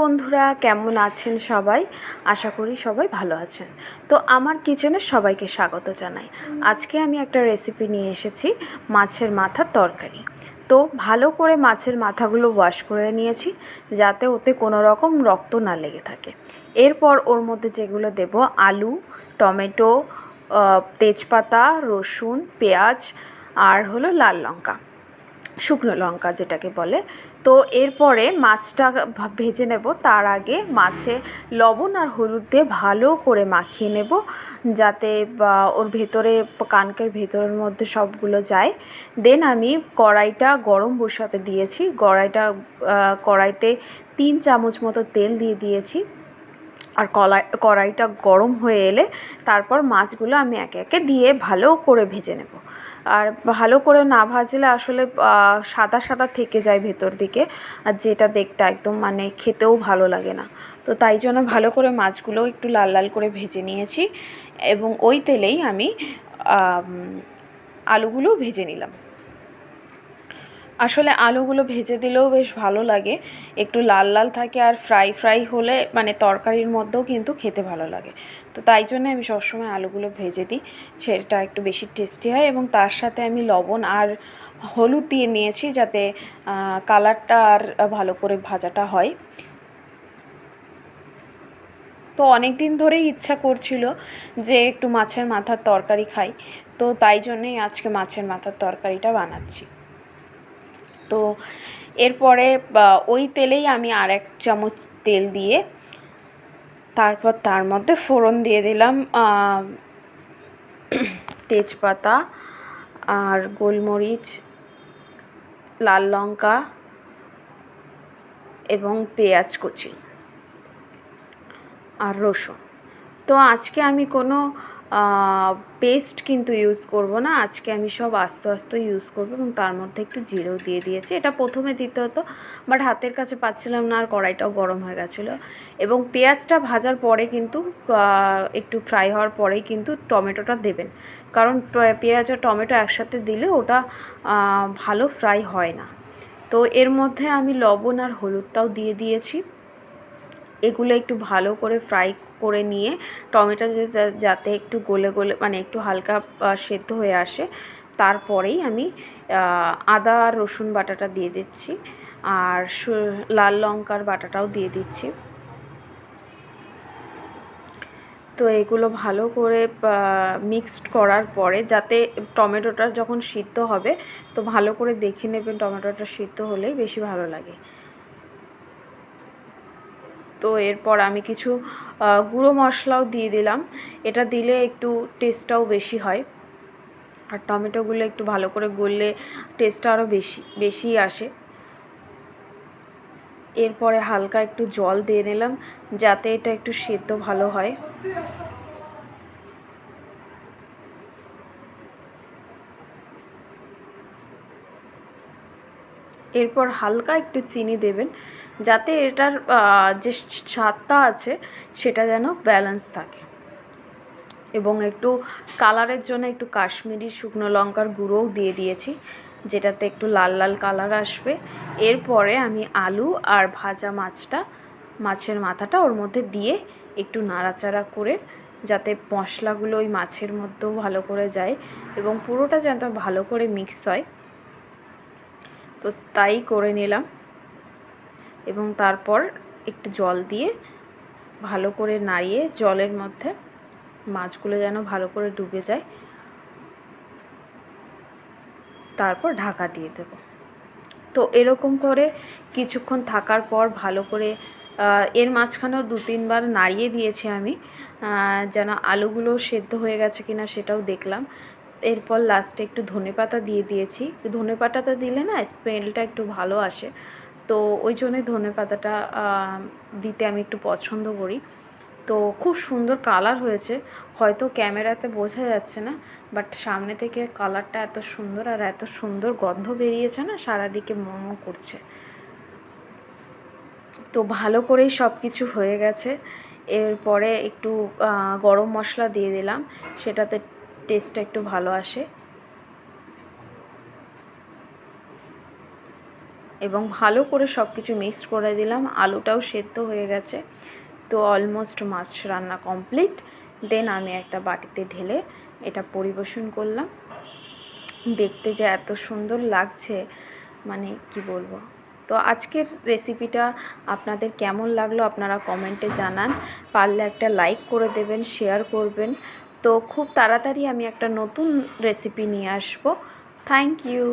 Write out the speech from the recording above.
বন্ধুরা, কেমন আছেন সবাই? আশা করি সবাই ভালো আছেন। তো আমার কিচেনে সবাইকে স্বাগত জানাই। আজকে আমি একটা রেসিপি নিয়ে এসেছি, মাছের মাথার তরকারি। তো ভালো করে মাছের মাথাগুলো ওয়াশ করে নিয়েছি, যাতে ওতে কোনো রকম রক্ত না লেগে থাকে। এরপর ওর মধ্যে যেগুলো দেব, আলু, টমেটো তেজপাতা, রসুন, পেঁয়াজ, আর হলো লাল লঙ্কা। শুকনো লঙ্কা যেটাকে বলে। তো এরপরে মাছটা ভেজে নেব। তার আগে মাছে লবণ আর হলুদ দিয়ে ভালো করে মাখিয়ে নেব, যাতে ওর ভেতরে কানকের ভেতরের মধ্যে সবগুলো যায়। দেন আমি কড়াইটা গরম বসাতে দিয়েছি। কড়াইটা কড়াইতে তিন চামচ মতো তেল দিয়ে দিয়েছি। আর কলাই, কড়াইটা গরম হয়ে এলে তারপর মাছগুলো আমি একে একে দিয়ে ভালো করে ভেজে নেব। আর ভালো করে না ভাজলে আসলে সাদা সাদা থেকে যায় ভেতর দিকে, আর যেটা দেখতে একদম মানে খেতেও ভালো লাগে না। তো তাই জন্য ভালো করে মাছগুলো একটু লাল লাল করে ভেজে নিয়েছি এবং ওই তেলেই আমি, আলুগুলো ভেজে নিলাম। আসলে আলুগুলো ভেজে দিলেও বেশ ভালো লাগে। একটু লাল লাল থাকে আর ফ্রাই ফ্রাই হলে মানে তরকারির মধ্যেও কিন্তু খেতে ভালো লাগে। তো তাই জন্য আমি সবসময় আলুগুলো ভেজে দিই। সেটা একটু বেশি টেস্টি হয় এবং তার সাথে আমি লবণ আর হলুদ দিয়ে নিয়েছি যাতে কালারটা আর ভালো করে ভাজাটা হয়। তো অনেক দিন ধরেই ইচ্ছা করছিল যে একটু মাছের মাথার তরকারি খাই। তো তাই জন্যই আজকে মাছের মাথার তরকারিটা বানাচ্ছি। তো এরপরে ওই তেলেই আমি আর এক চামচ তেল দিয়ে তারপর তার মধ্যে ফোড়ন দিয়ে দিলাম তেজপাতা আর গোলমরিচ, লাল লঙ্কা এবং পেঁয়াজ কুচি আর রসুন। তো আজকে আমি কোনো পেস্ট কিন্তু ইউজ করব না। আজকে আমি সব আস্তে আস্তে ইউজ করব এবং তার মধ্যে একটু জিরেও দিয়ে দিয়েছি। এটা প্রথমে দিতে হতো বাট হাতের কাছে পাচ্ছিলাম না, আর কড়াইটাও গরম হয়ে গেছিল। এবং পেঁয়াজটা ভাজার পরে কিন্তু একটু ফ্রাই হওয়ার পরেই কিন্তু টমেটোটা দেবেন। কারণ পেঁয়াজ আর টমেটো একসাথে দিলে ওটা ভালো ফ্রাই হয় না। তো এর মধ্যে আমি লবণ আর হলুদটাও দিয়ে দিয়েছি। এগুলো একটু ভালো করে ফ্রাই করে নিয়ে টমেটো যাতে একটু গলে গলে মানে একটু হালকা সেদ্ধ হয়ে আসে, তারপরেই আমি আদা আর রসুন বাটাটা দিয়ে দিচ্ছি, আর লাল লঙ্কার বাটাটাও দিয়ে দিচ্ছি। তো এগুলো ভালো করে মিক্সড করার পরে যাতে টমেটোটা যখন সিদ্ধ হবে, তো ভালো করে দেখে নেবেন টমেটোটা সিদ্ধ হলেই বেশি ভালো লাগে। তো এরপর আমি কিছু গুঁড়ো মশলাও দিয়ে দিলাম। এটা দিলে একটু টেস্টটাও বেশি হয়। আর টমেটোগুলো একটু ভালো করে গললে টেস্টটা আরও বেশি বেশি আসে। এরপরে হালকা একটু জল দিয়ে নিলাম, যাতে এটা একটু সেদ্ধ ভালো হয়। এরপর হালকা একটু চিনি দেবেন। যাতে এটার যে স্বাদটা আছে সেটা যেন ব্যালেন্স থাকে। এবং একটু কালারের জন্য একটু কাশ্মীরি শুকনো লঙ্কার গুঁড়োও দিয়ে দিয়েছি, যেটাতে একটু লাল লাল কালার আসবে। এরপরে আমি আলু আর ভাজা মাছটা, মাছের মাথাটা ওর মধ্যে দিয়ে একটু নাড়াচাড়া করে, যাতে মশলাগুলো ওই মাছের মধ্যেও ভালো করে যায় এবং পুরোটা যেন ভালো করে মিক্স হয়। তো তাই করে নিলাম। এবং তারপর একটু জল দিয়ে ভালো করে নাড়িয়ে জলের মধ্যে মাছগুলো যেন ভালো করে ডুবে যায়, তারপর ঢাকা দিয়ে দেব। তো এরকম করে কিছুক্ষণ থাকার পর ভালো করে এর মাঝখানেও দু তিনবার নাড়িয়ে দিয়েছি আমি যেন আলুগুলো সেদ্ধ হয়ে গেছে কিনা সেটাও দেখলাম। এরপর লাস্টে একটু ধনেপাতা দিয়ে দিয়েছি। ধনেপাতাটা দিলে না স্মেলটা একটু ভালো আসে। তো ওই জন্যই ধনেপাতাটা আহ, দিতে আমি একটু পছন্দ করি। তো খুব সুন্দর কালার হয়েছে। হয়তো ক্যামেরাতে বোঝা যাচ্ছে না বাট সামনে থেকে কালারটা এত সুন্দর আর এত সুন্দর গন্ধ বেরিয়েছে না সারাদিকে মোমো করছে। তো ভালো করেই সব কিছু হয়ে গেছে। এরপরে একটু গরম মশলা দিয়ে দিলাম। সেটাতে টেস্টটা একটু ভালো আসে। এবং ভালো করে সব কিছু মিক্সড করে দিলাম। আলুটাও সেদ্ধ হয়ে গেছে। তো অলমোস্ট মাছ রান্না কমপ্লিট দেন আমি একটা বাটিতে ঢেলে এটা পরিবেশন করলাম। দেখতে যে এত সুন্দর লাগছে। মানে কি বলব? তো আজকের রেসিপিটা আপনাদের কেমন লাগল আপনারা কমেন্টে জানান। পারলে একটা লাইক করে দেবেন শেয়ার করবেন। তো খুব তাড়াতাড়ি আমি একটা নতুন রেসিপি নিয়ে আসব। Thank you